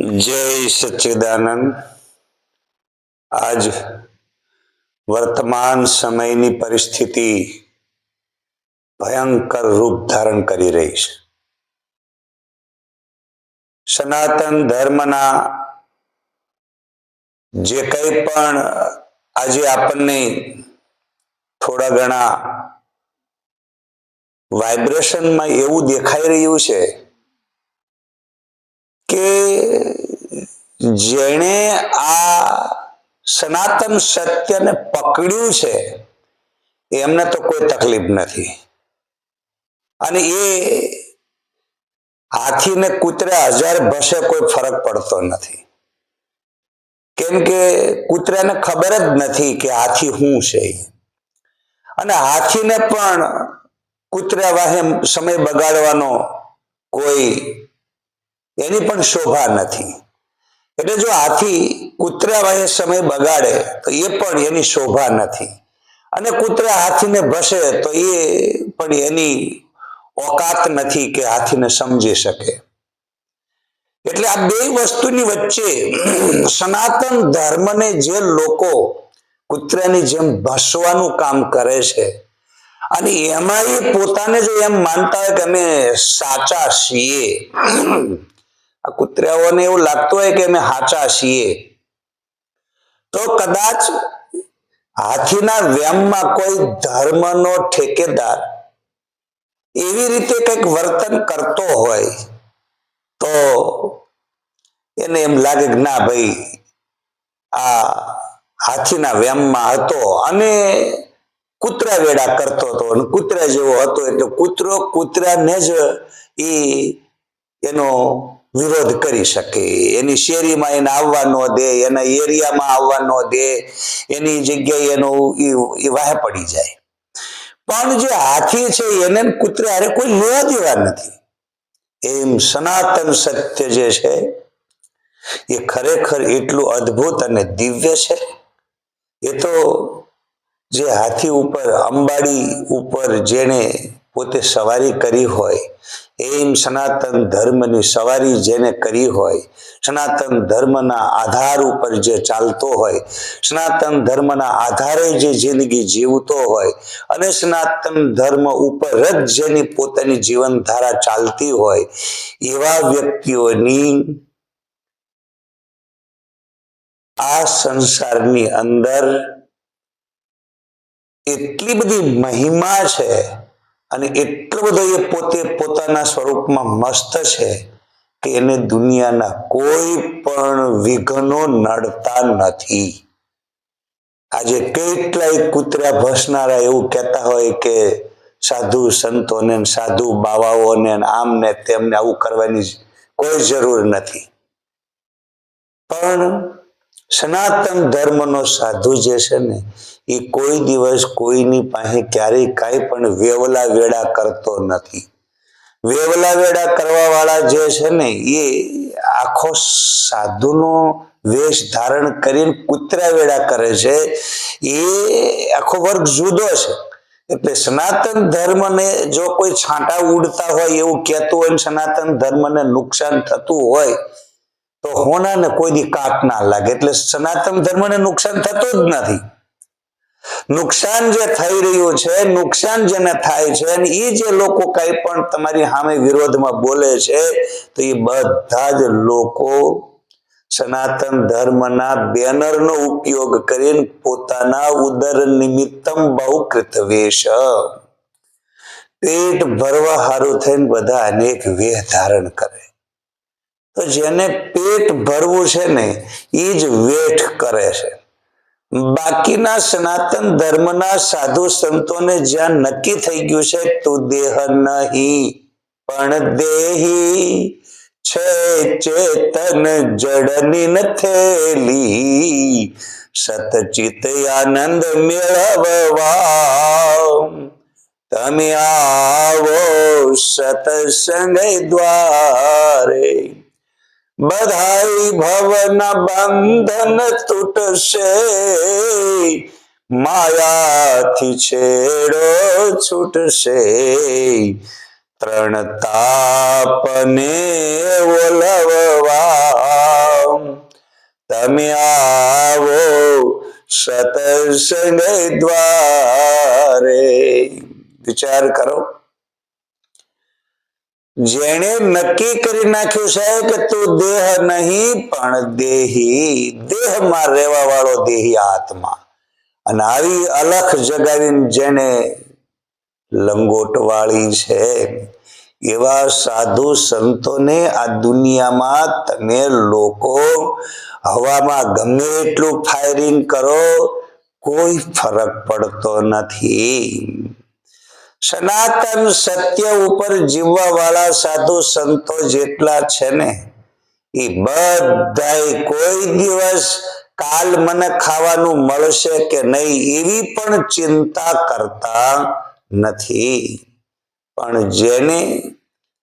જય સચ્ચિદાનંદ. આજ વર્તમાન સમયની પરિસ્થિતિ ભયંકર રૂપ ધારણ કરી રહી છે. સનાતન ધર્મના જે કંઈ પણ આજે આપણને થોડા ઘણા વાઇબ્રેશનમાં એવું દેખાઈ રહ્યું છે કે જેણે આ સનાતન સત્યને પકડ્યું છે, એમને તો કોઈ તકલીફ નથી. અને એ હાથીને કૂતરે હજાર ભસે કોઈ ફરક પડતો નથી. કેમ કે કૂતરાને ખબર જ નથી કે હાથી શું છે. અને હાથીને પણ કૂતરા વાહે સમય બગાડવાનો કોઈ એની પણ શોભા નથી. એટલે જો હાથી કૂતરા વાહે સમય બગાડે, તો એ પણ એની શોભા નથી. અને કૂતરા હાથીને ભસે, તો એ પણ એની ઓકાત નથી કે હાથીને સમજી શકે. એટલે આ બે વસ્તુની વચ્ચે સનાતન ધર્મને જે લોકો કૂતરાની જેમ ભસવાનું કામ કરે છે, અને એમાં એ પોતાને જો એમ માનતા હોય કે અમે સાચા છીએ આ કૂતરાઓને એવું લાગતું હોય કે અમે હાચા છીએ. તો કદાચ હાથીના વ્યામમાં કોઈ ધર્મનો ઠેકેદાર એવી રીતે કંઈક વર્તન કરતો હોય, તો એને એમ લાગે કે ના ભાઈ, આ હાથીના વ્યામમાં હતો અને કૂતરા વેડા કરતો હતો અને કૂતરા જેવો હતો. એટલે કૂતરો કૂતરાને જ એ એનો વિરોધ કરી શકે. એની શેરીમાં એને આવવા ન દે, એના એરિયામાં આવવા ન દે, એની જગ્યાએ એનો વાહે પડી જાય. પણ જે હાથી છે એને કૂતરા હારે કોઈ લેવા દેવા નથી. એમ સનાતન સત્ય જે છે, એ ખરેખર એટલું અદ્ભુત અને દિવ્ય છે. એ તો જે હાથી ઉપર, અંબાડી ઉપર જેણે પોતે સવારી કરી હોય, એમ સનાતન ધર્મની સવારી જેને કરી હોય, સનાતન ધર્મના આધાર ઉપર જે ચાલતો હોય, સનાતન ધર્મના આધારે જે જિંદગી જીવતો હોય અને સનાતન ધર્મ ઉપર જ જેની પોતાની જીવનધારા ચાલતી હોય, એવા વ્યક્તિઓની આ સંસારની અંદર એટલી બધી મહિમા છે અને એટલો બધો એ પોતે પોતાના સ્વરૂપમાં મસ્ત છે કે એને દુનિયાના કોઈ પણ વિઘ્નો નડતા નથી. આજે કેટલાય કૂતરા ભસનારા એવું કહેતા હોય કે સાધુ સંતોને સાધુ બાવાઓને ને આમ ને તેમને આવું કરવાની કોઈ જરૂર નથી. પણ સનાતન ધર્મનો સાધુ જે છે ને, એ કોઈ દિવસ કોઈની પાસે ક્યારેય કાંઈ પણ વેવલા વેડા કરતો નથી. વેવલા વેડા કરવા વાળા જે છે ને, એ આખો સાધુનો વેશ ધારણ કરીને કૂતરા વેડા કરે છે. એ આખો વર્ગ જુદો છે. એટલે સનાતન ધર્મને જો કોઈ છાંટા ઉડતા હોય એવું કહેતું હોય સનાતન ધર્મને નુકસાન થતું હોય તો હોનાને કોઈ કાટ ના લાગે. એટલે સનાતન ધર્મને નુકસાન થતું જ નથી. નુકસાન જે થઈ રહ્યું છે, નુકસાન જેને થાય છે અને એ જે લોકો કઈ પણ તમારી સામે વિરોધમાં બોલે છે, તો એ બધા જ લોકો સનાતન ધર્મના બેનરનો ઉપયોગ કરીને પોતાના ઉદર નિમિત્તમ બહુ કૃતવેશ પેટ ભરવા હારું થઈને બધા અનેક વેહ ધારણ કરે. તો જેને પેટ ભરવું છે ને એ જ વેઠ કરે છે. બાકીના સનાતન ધર્મના સાધુ સંતોને જ્યાં નક્કી થઈ ગયું છે, તું દેહ નહીં, પણ દેહી છે, ચેતન જડની નથેલી સતચિત આનંદ મેળવવા. તમે આવો સતસંગ દ્વારે. બધાઈ ભવન બંધન તૂટશે. માયાથી છેડો છૂટશે. ત્રણ તાપને ઓલવવા. તમે આવો સતસંગ દ્વારે. વિચાર કરો. જેણે નક્કી કરી નાખ્યું છે કે તું દેહ નહીં, પણ દેહી. દેહમાં રહેવા વાળો દેહી આત્મા. અને આવી અલખ જગાવીને જેને લંગોટ વાળી છે, એવા સાધુ સંતોને આ દુનિયામાં તમે લોકો હવામાં ગમે એટલું ફાયરિંગ કરો, કોઈ ફરક પડતો નથી. સનાતન સત્ય ઉપર જીવવા વાળા સાધુ સંતો જેટલા છે ને એ બધા કોઈ દિવસ કાલ મને ખાવાનું મળશે કે નહીં એવી પણ ચિંતા કરતા નથી. પણ જેને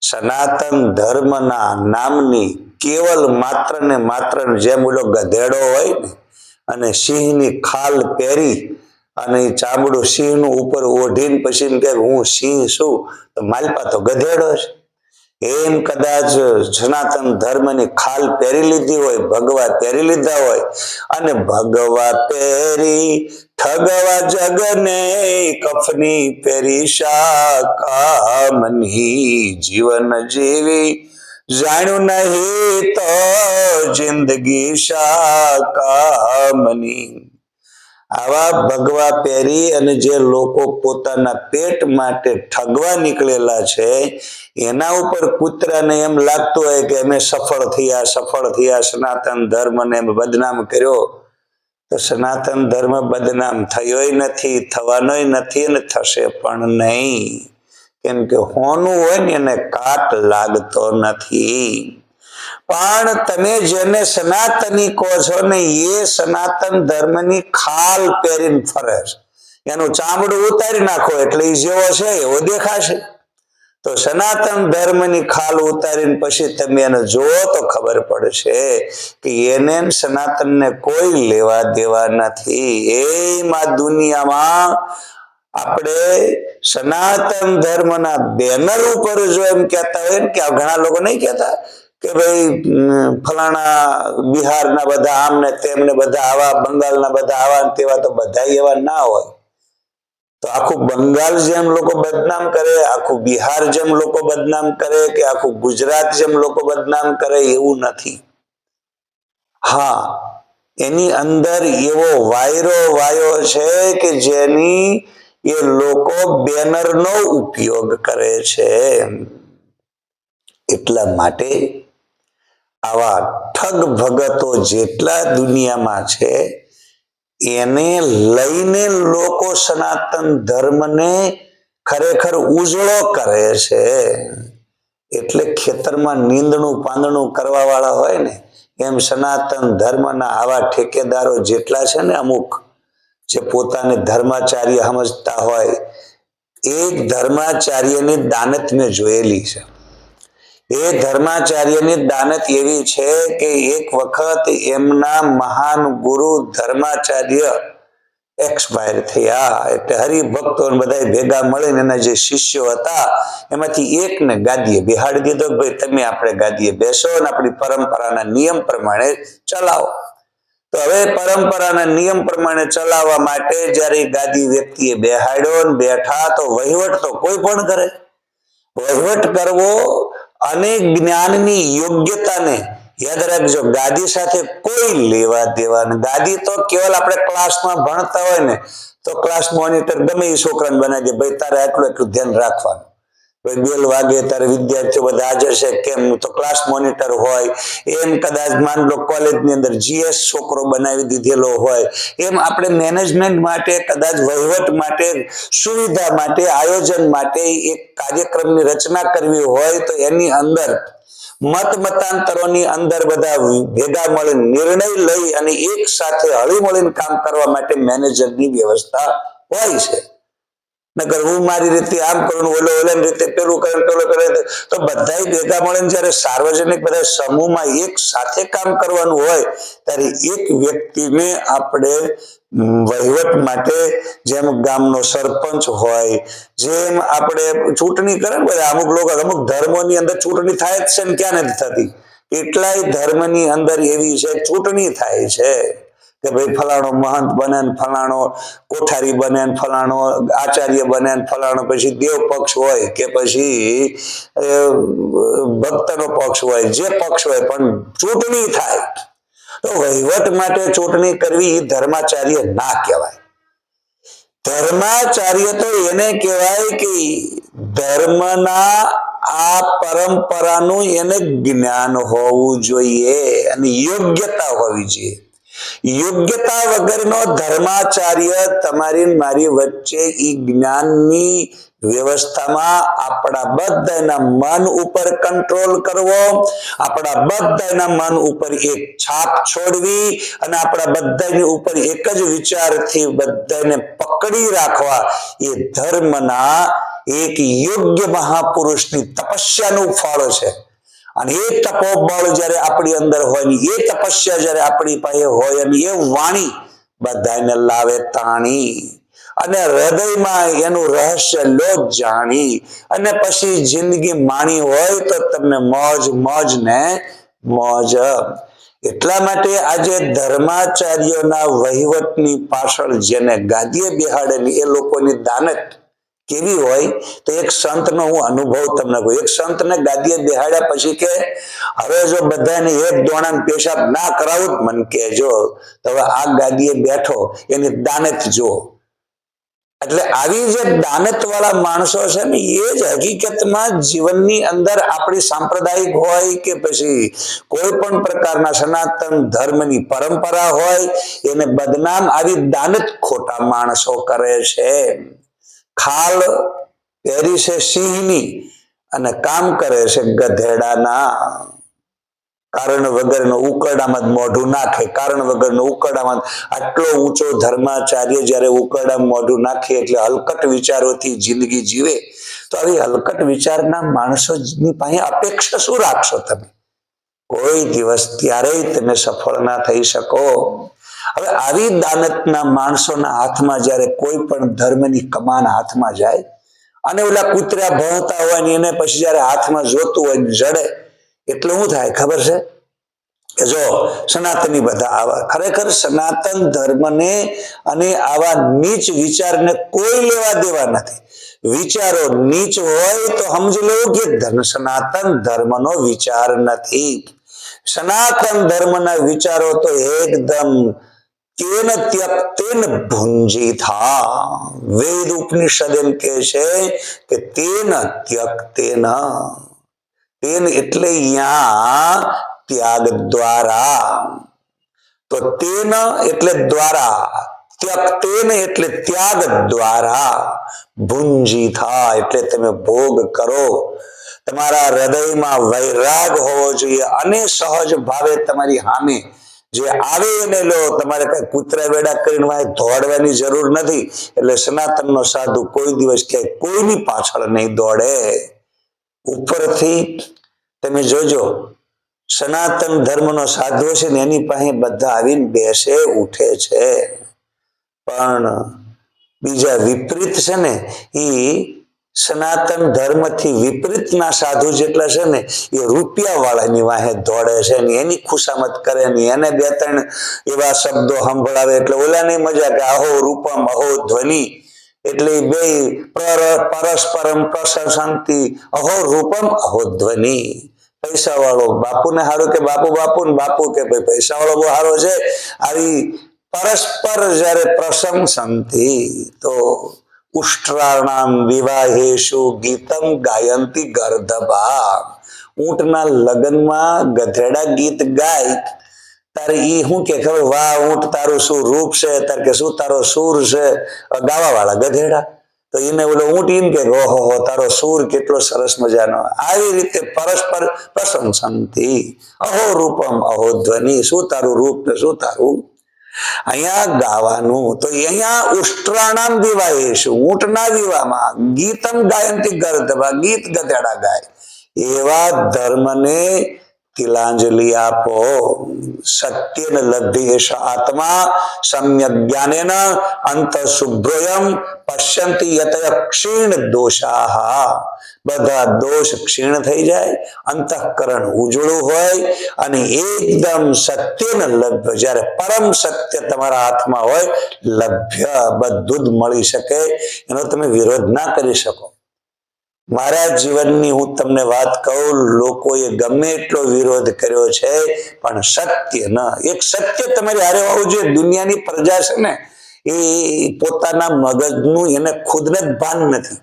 સનાતન ધર્મના નામની કેવલ માત્ર ને માત્ર જેમ ઓલો ગધેડો હોય ને, અને સિંહની ખાલ પહેરી અને ચામડું ચામડું સિંહનું ઉપર ઓઢીને પછી કે હું સિંહ છું, તો માલપા તો ગધેડો છે. એમ કદાચ સનાતન ધર્મની ખાલ પહેરી લીધી હોય, ભગવા પહેરી લીધા હોય, અને ભગવા પહેરી, ઠગવા જગને કફની પહેરી શાકામની જીવન જીવી. જાણ્યું નહીં તો જિંદગી શાકામની આવા ભગવા પહેરી અને જે લોકો પોતાના પેટ માટે ઠગવા નીકળેલા છે, એના ઉપર કૂતરાને એમ લાગતું હોય કે અમે સફળ થયા સફળ થયા, સનાતન ધર્મને બદનામ કર્યો. તો સનાતન ધર્મ બદનામ થયોય નથી, થવાનોય નથી અને થશે પણ નહીં. કેમ કે હોનું હોય ને એને કાટ લાગતો નથી. પણ તમે જેને સનાતની કહો છો ને એ સનાતન ધર્મની ખાલ પહેરીને ફરે છે. એનું ચામડું ઉતારી નાખો એટલે એ જેવો છે, એવો દેખાશે. તો સનાતન ધર્મની ખાલ ઉતારીને પછી તમે એને જુઓ તો ખબર પડશે કે એને સનાતનને કોઈ લેવા દેવા નથી. એમાં દુનિયામાં આપણે સનાતન ધર્મના બેનર ઉપર જો એમ કહેતા હોય ને કે ઘણા લોકો નહીં કહેતા કે ભાઈ ફલાણા બિહારના બધા આમ ને તેમને બધા આવા, બંગાળના બધા આવા તેવા તો બધા એવા ના હોય. તો આખું બંગાળ જેમ લોકો બદનામ કરે, આખું બિહાર જેમ લોકો બદનામ કરે કે આખું ગુજરાત જેમ લોકો બદનામ કરે એવું નથી. હા, એની અંદર એવો વાયરો વાયો છે કે જેની એ લોકો બેનરનો ઉપયોગ કરે છે. એટલા માટે આવા ઠગ ભગતો જેટલા દુનિયામાં છે, એને લઈને લોકો સનાતન ધર્મને ખરેખર ઉજળો કરે છે. એટલે ખેતરમાં નીંદણું પાંદણું કરવા વાળા હોય ને, એમ સનાતન ધર્મના આવા ઠેકેદારો જેટલા છે ને અમુક, જે પોતાને ધર્માચાર્ય સમજતા હોય એક ધર્માચાર્યની દાનત મેં જોયેલી છે. એ ધર્માચાર્યની દાનત એવી છે કે એક વખત એમના મહાન ગુરુ ધર્માચાર્ય એક્સપાયર થયા. એટલે હરિભક્તો બધા ભેગા મળીને એના જે શિષ્યો હતા, એમાંથી એકને ગાદીએ બિહાડી દીધો ભાઈ, તમે આપણે ગાદીએ બેસો અને આપણી પરંપરાના નિયમ પ્રમાણે ચલાવો. તો હવે પરંપરાના નિયમ પ્રમાણે ચલાવવા માટે જ્યારે ગાદી વ્યક્તિએ બેહાડ્યો બેઠા, તો વહીવટ તો કોઈ પણ કરે. વહીવટ કરવો અને જ્ઞાનની યોગ્યતાને યાદ રાખજો ગાદી સાથે કોઈ લેવા દેવા. ગાદી તો કેવલ આપણે ક્લાસમાં ભણતા હોય ને, તો ક્લાસ મોનિટર ગમે એ છોકરાને બનાવી દે, ભાઈ તારે આટલું એટલું ધ્યાન રાખવાનું બેલ વાગે ત્યારે વિદ્યાર્થીઓ બધા હાજર છે કેમ? તો ક્લાસ મોનિટર હોય, એમ કદાચ માન લો કોલેજની અંદર જીએસ છોકરો બનાવી દીધેલો હોય, એમ આપણે મેનેજમેન્ટ માટે, કદાચ વહીવટ માટે, સુવિધા માટે, આયોજન માટે એક કાર્યક્રમની રચના કરવી હોય તો એની અંદર મત મતાંતરોની અંદર બધા ભેગા મળીને નિર્ણય લઈ અને એક સાથે હળી મળીને કામ કરવા માટે મેનેજરની વ્યવસ્થા હોય છે. નકર હું મારી રીતે આમ કરું, ઓલો ઓલે રીતે પેલું કરે, પેલો કરે તો બધા ભેગા મળીને જયારે સાર્વજનિક બધા સમૂહમાં એક સાથે કામ કરવાનું હોય, ત્યારે એક વ્યક્તિને આપણે વહીવટ માટે જેમ ગામનો સરપંચ હોય, જેમ આપણે ચૂંટણી કરે ને બધા, અમુક લોકો, અમુક ધર્મોની અંદર ચૂંટણી થાય જ છે ને ક્યાં નથી થતી? કેટલાય ધર્મની અંદર એવી છે, ચૂંટણી થાય છે. કે ભાઈ ફલાણો મહંત બને ફલાણો કોઠારી બને ફલાણો આચાર્ય બને ફલાણો, પછી દેવ પક્ષ હોય કે પછી ભક્તનો પક્ષ હોય, જે પક્ષ હોય, પણ ચૂંટણી થાય. તો વહીવટ માટે ચૂંટણી કરવી એ ધર્માચાર્ય ના કહેવાય. ધર્માચાર્ય તો એને કહેવાય કે ધર્મના આ પરંપરાનું એને જ્ઞાન હોવું જોઈએ અને યોગ્યતા હોવી જોઈએ. યોગ્યતા વગરનો ધર્માચાર્ય તમારી મારી વચ્ચે ઈ જ્ઞાનની વ્યવસ્થામાં આપણા બધાના મન ઉપર કંટ્રોલ કરવો, આપણા બધાના મન ઉપર એક છાપ છોડવી અને આપણા બધાની ઉપર એક જ વિચારથી બધાને પકડી રાખવા. એ ધર્મના એક યોગ્ય મહાપુરુષની તપસ્યાનું ફળ છે. અને એ તપોબળ જ્યારે આપણી અંદર હોય ને એ તપસ્યા જ્યારે આપણી પાસે હોય અને એ વાણી બધાને લાવે તાણી. અને હૃદયમાં એનું રહસ્ય લો જાણી. અને પછી જિંદગી માણી હોય તો તમને મોજ મોજ ને મોજ. એટલા માટે આજે ધર્માચાર્યોના વહીવટની પાછળ જેને ગાદીએ બેહાડે ને એ લોકોની દાનત કેવી હોય તો એક સંતનો હું અનુભવ તમને કહું. એક સંતને ગાદીએ બેહાડ્યા પછી કે, હવે જો બધાને એક દોણા પેશાબ ના કરાવું મન કહેજો. તો હવે આ ગાદીએ બેઠો, એની દાનત જો એટલે આવી જે દાનત વાળા માણસો છે ને, એ જ હકીકતમાં જીવનની અંદર આપણી સાંપ્રદાયિક હોય કે પછી કોઈ પણ પ્રકારના સનાતન ધર્મની પરંપરા હોય, એને બદનામ આવી દાનત ખોટા માણસો કરે છે. ખાલ પહેરી છે સિંહની અને કામ કરે છે ગધેડાના કારણ વગરનો ઉકરડામાં મોઢું નાખે. કારણ વગરનો ઉકરડામાં આટલો ઊંચો ધર્માચાર્ય જ્યારે ઉકરડામાં મોઢું નાખે એટલે હલકટ વિચારોથી જિંદગી જીવે, તો આવી હલકટ વિચારના માણસોની પાસે અપેક્ષા શું રાખશો તમે? કોઈ દિવસ ક્યારેય તમે સફળ ના થઈ શકો. હવે આવી દાનતના માણસોના હાથમાં જ્યારે કોઈ પણ ધર્મની કમાન હાથમાં જાય અને ઓલા કૂતરા ભણતા હોય ને એને પછી જ્યારે હાથમાં જોતું હોય ને જડે, એટલે શું થાય ખબર છે? કે જો સનાતની બધા આવા, ખરેખર સનાતન ધર્મને અને આવા નીચ વિચારને કોઈ લેવા દેવા નથી. વિચારો નીચ હોય તો સમજી લેવું કે સનાતન ધર્મનો વિચાર નથી. સનાતન ધર્મના વિચારો તો એકદમ તેન ત્યક્તેન ભુંજીથા. વેદ ઉપનિષદ એમ કે છે કે તેન ત્યક્તેન. તેન એટલે અહીંયા ત્યાગ દ્વારા. તો તેન એટલે દ્વારા, ત્યક્તેન એટલે ત્યાગ દ્વારા. ભુંજી થા એટલે તમે ભોગ કરો. તમારા હૃદયમાં વૈરાગ હોવો જોઈએ અને સહજ ભાવે તમારી સામે જે આવે એને લો. તમારે કઈ કૂતરા વેડા કરીને વાય દોડવાની જરૂર નથી. એટલે સનાતનનો સાધુ કોઈ દિવસ ક્યાંય કોઈની પાછળ નહીં દોડે. ઉપરથી તમે જોજો, સનાતન ધર્મનો સાધુ છે ને એની પાસે બધા આવીને બેસે, ઉઠે છે. પણ બીજા વિપરીત છે ને એ સનાતન ધર્મથી વિપરીતના સાધુ જેટલા છે ને, એ રૂપિયા વાળાની વાહે દોડે છે ને, એની ખુશામત કરે ને, એને બે ત્રણ એવા શબ્દો સંભળાવે એટલે ઓલાની મજા કે અહો રૂપમ, અહો ધ્વનિ. એટલે બે પરસ્પરમ પ્રશંસંતી અહો રૂપમ, અહો ધ્વનિ. પૈસા વાળો બાપુને સારું કે બાપુ બાપુ ને બાપુ કે ભાઈ પૈસા વાળો બહુ સારો છે. આવી પરસ્પર જ્યારે પ્રશંસંતિ તો ઉષ્ટ્રાણામ વિવાહેશુ ગીતમ ગાયંતી ગર્ધભા ઊંટના લગ્નમાં ગધેડા ગીત ગાય. તારે ઈ શું કે ખબર? વાહ, ઊંટ તારું શું રૂપ છે? તાર કે શું તારો સૂર છે? ગાવા વાળા ગધેડા. તો એને ઓલો ઊંટ એમ કે, ઓહો તારો સૂર કેટલો સરસ મજાનો. આવી રીતે પરસ્પર પ્રશંસનથી. અહો રૂપમ, અહો ધ્વનિ. શું તારું રૂપ ને શું તારું? અહીંયા ગાવાનું, તો અહીંયા ઉષ્ટ્રાણામ વિવાહેશુ ઊંટના દીવામાં, ગીતમ ગાયંતી ગર્ધવા ગીત ગધેડા ગાય. એવા ધર્મને તિલાંજલિ આપો. સત્યન લબ્ધેશ આત્મા, સમ્યક જ્ઞાનેન અંત શુભ્રયમ પશ્યંતિ યત ક્ષીણ દોષાહ. બધા દોષ ક્ષીણ થઈ જાય, અંતઃકરણ ઉજળું હોય અને એકદમ સત્યને લભ્ય. જ્યારે પરમ સત્ય તમારા હાથમાં હોય, લભ્ય બધું જ મળી શકે. એનો તમે વિરોધ ના કરી શકો. મારા જીવનની હું તમને વાત કહું, લોકોએ ગમે એટલો વિરોધ કર્યો છે, પણ સત્ય ન. એક સત્ય તમારી હારે હોવું જોઈએ. દુનિયાની પ્રજા છે ને, એ પોતાના મગજનું એને ખુદને જ ભાન નથી.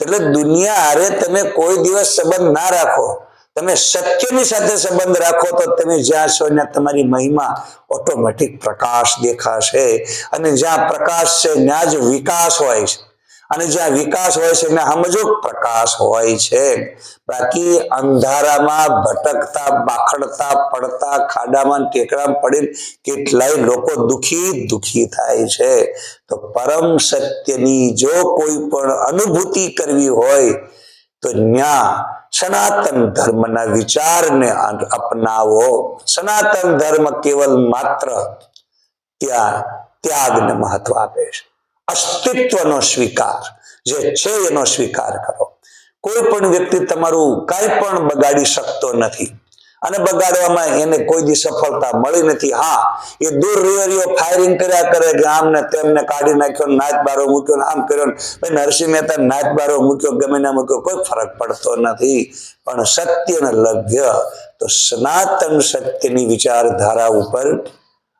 એટલે દુનિયા હારે તમે કોઈ દિવસ સંબંધ ના રાખો. તમે સત્યની સાથે સંબંધ રાખો તો તમે જ્યાં છો ત્યાં તમારી મહિમા ઓટોમેટિક પ્રકાશ દેખાશે. અને જ્યાં પ્રકાશ છે ત્યાં જ વિકાસ હોય છે. અને જ્યાં વિકાસ હોય છે ત્યાં સમજો પ્રકાશ હોય છે. બાકી અંધારામાં ભટકતા, બાખડતા, પડતા, ખાડામાં ટેકરામાં પડીને કેટલાય લોકો દુખી દુખી થાય છે. તો પરમ સત્યની જો કોઈ પણ અનુભૂતિ કરવી હોય, તો ન્યા સનાતન ધર્મના વિચારને અપનાવો. સનાતન ધર્મ કેવલ માત્ર ત્યાં ત્યાગને મહત્વ આપે છે. અસ્તિત્વનો સ્વીકાર, જે છે એનો સ્વીકાર કરો. કોઈ પણ વ્યક્તિ તમારું કઈ પણ બગાડી શકતો નથી અને બગાડવામાં એને કોઈ દી સફળતા મળી નથી. હા, એ દૂર રહ્યો ફાયરિંગ કર્યા કરે કે આમને તેમને કાઢી નાખ્યો નાચ બારો મૂક્યો ને આમ કર્યો ને. ભાઈ નરસિંહ મહેતા નાચ બારો મૂક્યો ગમે ના મૂક્યો, કોઈ ફરક પડતો નથી. પણ સત્યને લભ્ય તો સનાતન સત્યની વિચારધારા ઉપર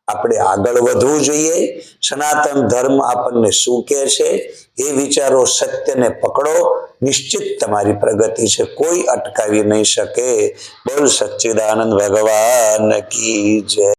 આપણે આગળ વધવું જોઈએ. સનાતન ધર્મ આપણને શું કહે છે? એ વિચારો સત્યને પકડો. નિશ્ચિત તમારી પ્રગતિ છે. કોઈ અટકાવી નહીં શકે. બોલ સચ્ચિદાનંદ ભગવાન કી જય.